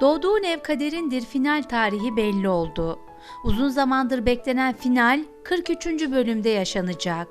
Doğduğun ev kaderindir final tarihi belli oldu. Uzun zamandır beklenen final 43. bölümde yaşanacak.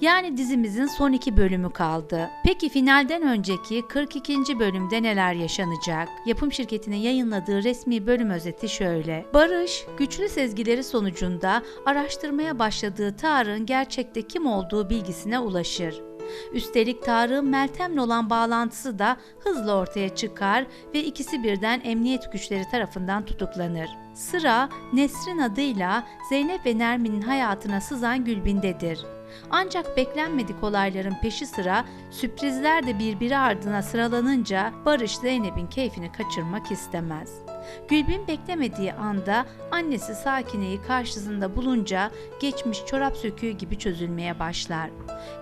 Yani dizimizin son iki bölümü kaldı. Peki finalden önceki 42. bölümde neler yaşanacak? Yapım şirketinin yayınladığı resmi bölüm özeti şöyle. Barış, güçlü sezgileri sonucunda araştırmaya başladığı Tarık'ın gerçekte kim olduğu bilgisine ulaşır. Üstelik Tarık'ın Meltem'le olan bağlantısı da hızla ortaya çıkar ve ikisi birden emniyet güçleri tarafından tutuklanır. Sıra Nesrin adıyla Zeynep ve Nermin'in hayatına sızan Gülbin'dedir. Ancak beklenmedik olayların peşi sıra sürprizler de birbiri ardına sıralanınca Barış Zeynep'in keyfini kaçırmak istemez. Gülbin beklemediği anda annesi Sakine'yi karşısında bulunca geçmiş çorap söküğü gibi çözülmeye başlar.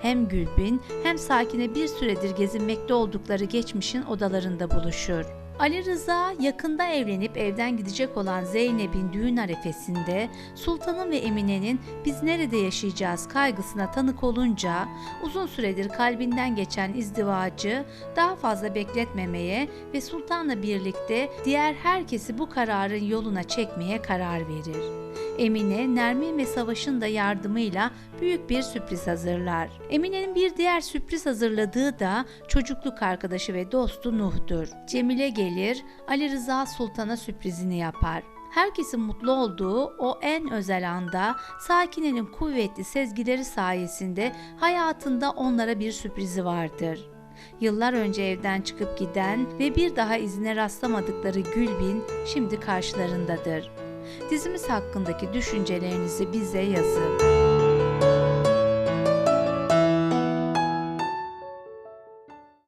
Hem Gülbin hem Sakine bir süredir gezinmekte oldukları geçmişin odalarında buluşur. Ali Rıza yakında evlenip evden gidecek olan Zeynep'in düğün arefesinde Sultan'ın ve Emine'nin biz nerede yaşayacağız kaygısına tanık olunca uzun süredir kalbinden geçen izdivacı daha fazla bekletmemeye ve Sultan'la birlikte diğer herkesi bu kararın yoluna çekmeye karar verir. Emine, Nermin ve Savaş'ın da yardımıyla büyük bir sürpriz hazırlar. Emine'nin bir diğer sürpriz hazırladığı da çocukluk arkadaşı ve dostu Nuh'dur. Cemile gelir, Ali Rıza Sultan'a sürprizini yapar. Herkesin mutlu olduğu o en özel anda Sakine'nin kuvvetli sezgileri sayesinde hayatında onlara bir sürprizi vardır. Yıllar önce evden çıkıp giden ve bir daha izine rastlamadıkları Gülbin şimdi karşılarındadır. Dizimiz hakkındaki düşüncelerinizi bize yazın.